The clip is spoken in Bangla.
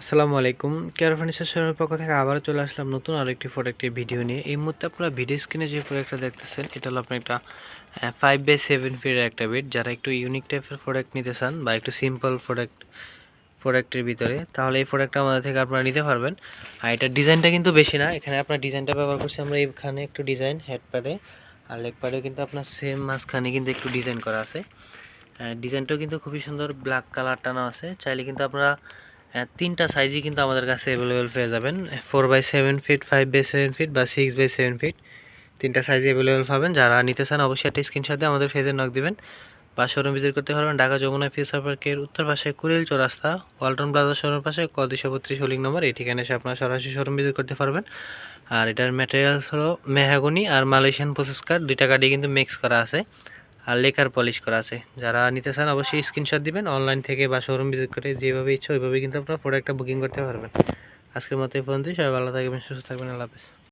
আসসালামু আলাইকুম। কেয়ার ফার্নিচার পক্ষ থেকে আবারও চলে আসলাম নতুন আরেকটি প্রোডাক্টের ভিডিও নিয়ে। এই মুহূর্তে আপনারা ভিডিও স্ক্রিনে যে প্রোডাক্টটা দেখতেছেন, এটা হলো আপনার একটা ফাইভ বাই সেভেন ফিটের একটা বেড যারা একটু ইউনিক টাইপের প্রোডাক্ট নিতে চান বা একটু সিম্পল প্রোডাক্ট প্রোডাক্টের ভিতরে, তাহলে এই প্রোডাক্টটা আমাদের থেকে আপনারা নিতে পারবেন। আর এটার ডিজাইনটা কিন্তু বেশি না। এখানে আপনার ডিজাইনটা ব্যবহার করছি আমরা এখানে একটু ডিজাইন হেড প্যাডে আর লেগ প্যাডেও কিন্তু আপনার সেম মাঝখানে কিন্তু একটু ডিজাইন করা আছে। ডিজাইনটাও কিন্তু খুবই সুন্দর ব্ল্যাক কালার টানা আছে। চাইলে কিন্তু আপনারা তিনটা সাইজই কিন্তু আমাদের কাছে অ্যাভেলেবেল পেয়ে যাবেন। Four by seven feet five by seven feet বা সিক্স বাই সেভেন ফিট তিনটা সাইজে অ্যাভেলেবেল পাবেন। যারা নিতে চান অবশ্যই একটা স্ক্রিনশট দিয়ে আমাদের ফেজে নক দিবেন। বা শোরুম ভিজিট করতে পারবেন ঢাকা যমুনা ফিউচার পার্কের উত্তর পাশে কুড়িল চৌরাস্তা, ওয়ালটন প্লাজা শোরুম পাশে ক দুশো বত্রিশ হোলিং নম্বর এই ঠিকানায় এসে আপনারা সরাসরি শোরুম ভিজিট করতে পারবেন। আর এটার ম্যাটেরিয়ালস হলো মেহাগনি আর মালয়েশিয়ান প্রসেস কার্ড দুইটা কার্ডই কিন্তু মিক্স করা আছে। আর লেকার পলিশ করা আছে। যারা নিতে চান অবশ্যই স্ক্রিনশট দিবেন অনলাইন থেকে বা শোরুম ভিজিট করে যেভাবে ইচ্ছা ওইভাবেই কিন্তু আপনারা প্রোডাক্টটা বুকিং করতে পারবেন। আজকের মতো এই পর্যন্তই, সবাই ভালো থাকবেন, সুস্থ থাকবেন, আল্লাহ হাফেজ।